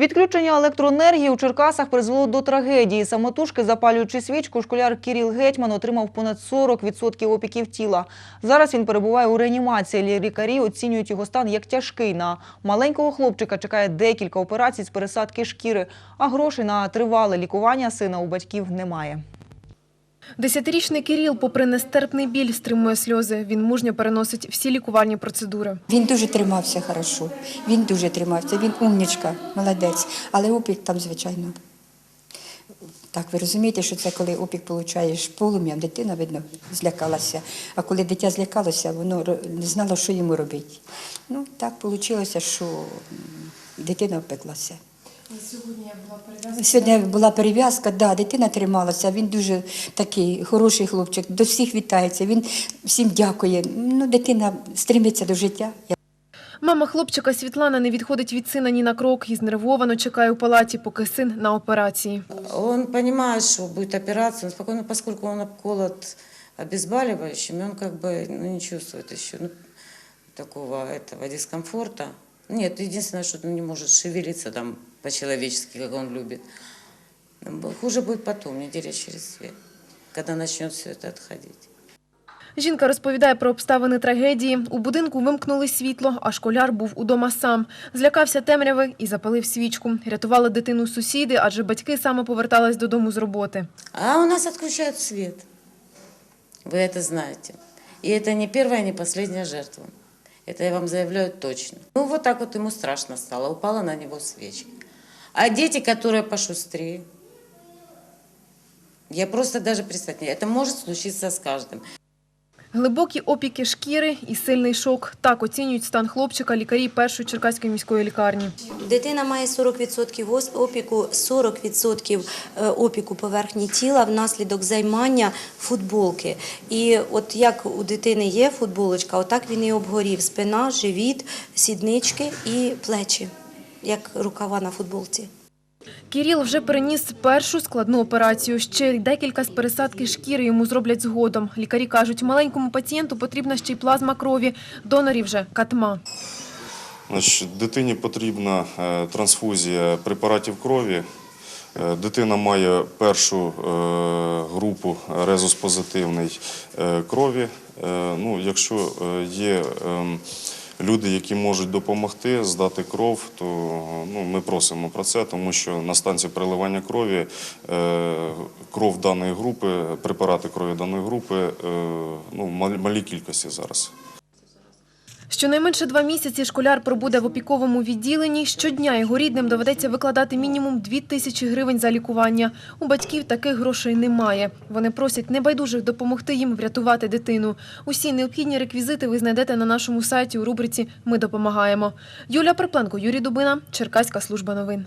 Відключення електроенергії у Черкасах призвело до трагедії. Самотужки, запалюючи свічку, школяр Кіріл Гетьман отримав понад 40% опіків тіла. Зараз він перебуває у реанімації. Лікарі оцінюють його стан як тяжкий. На маленького хлопчика чекає декілька операцій з пересадки шкіри, а грошей на тривале лікування сина у батьків немає. Десятирічний Кирил, попри нестерпний біль, стримує сльози. Він мужньо переносить всі лікувальні процедури. Він дуже тримався хорошо. Він дуже тримався. Він умнічка, молодець. Але опік там, звичайно. Так, ви розумієте, що це коли опік получаєш полум'ям, дитина, видно, злякалася. А коли дитя злякалося, воно не знало, що йому робити. Ну, так вийшло, що дитина опеклася. Сьогодні була перев'язка, да, дитина трималася. Він дуже такий хороший хлопчик, до всіх вітається. Він всім дякує. Ну, дитина стремиться до життя. Мама хлопчика Світлана не відходить від сина ні на крок і знервовано чекає у палаті, поки син на операції. Он понимает, что будет операция, он спокойно, поскольку он обколот обезболивающим, и он как бы ну, не чувствует еще ну, такого этого дискомфорта. Нет, единственное, что он не может шевелиться там по-человечески, как он любит. Хуже будет потом, недели через две, когда начнет все это отходить. Жінка розповідає про обставини трагедії. У будинку вимкнули світло, а школяр був удома сам. Злякався темряви і запалив свічку. Рятували дитину сусіди, адже батьки саме повертались додому з роботи. А у нас отключают свет. Вы это знаете. И это не первая, не последняя жертва. Это я вам заявляю точно. Ну, вот так вот ему страшно стало. Упала на него свечка. А дети, которые пошустрее, я просто даже представить не Это может случиться с каждым. Глибокі опіки шкіри і сильний шок. Так оцінюють стан хлопчика лікарі першої Черкаської міської лікарні. Дитина має 40% ос- опіку, 40% е, опіку поверхні тіла внаслідок займання футболки. І от як у дитини є футболочка, отак він і обгорів. Спина, живіт, сіднички і плечі, як рукава на футболці. Кіріл вже переніс першу складну операцію. Ще декілька з пересадки шкіри йому зроблять згодом. Лікарі кажуть, маленькому пацієнту потрібна ще й плазма крові. Донорів же катма. Дитині потрібна е, трансфузія препаратів крові. Е, Дитина має першу е, групу резус-позитивний е, крові. Ну, якщо є ем, люди, які можуть допомогти здати кров, то ну, ми просимо про це, тому що на станції переливання крові е, кров даної групи, препарати крові даної групи е, ну, в мал- малій кількості зараз. Щонайменше два місяці школяр пробуде в опіковому відділенні. Щодня його рідним доведеться викладати мінімум дві тисячі гривень за лікування. У батьків таких грошей немає. Вони просять небайдужих допомогти їм врятувати дитину. Усі необхідні реквізити ви знайдете на нашому сайті у рубриці Ми допомагаємо. Юлія Припленко, Юрій Дубина, Черкаська служба новин.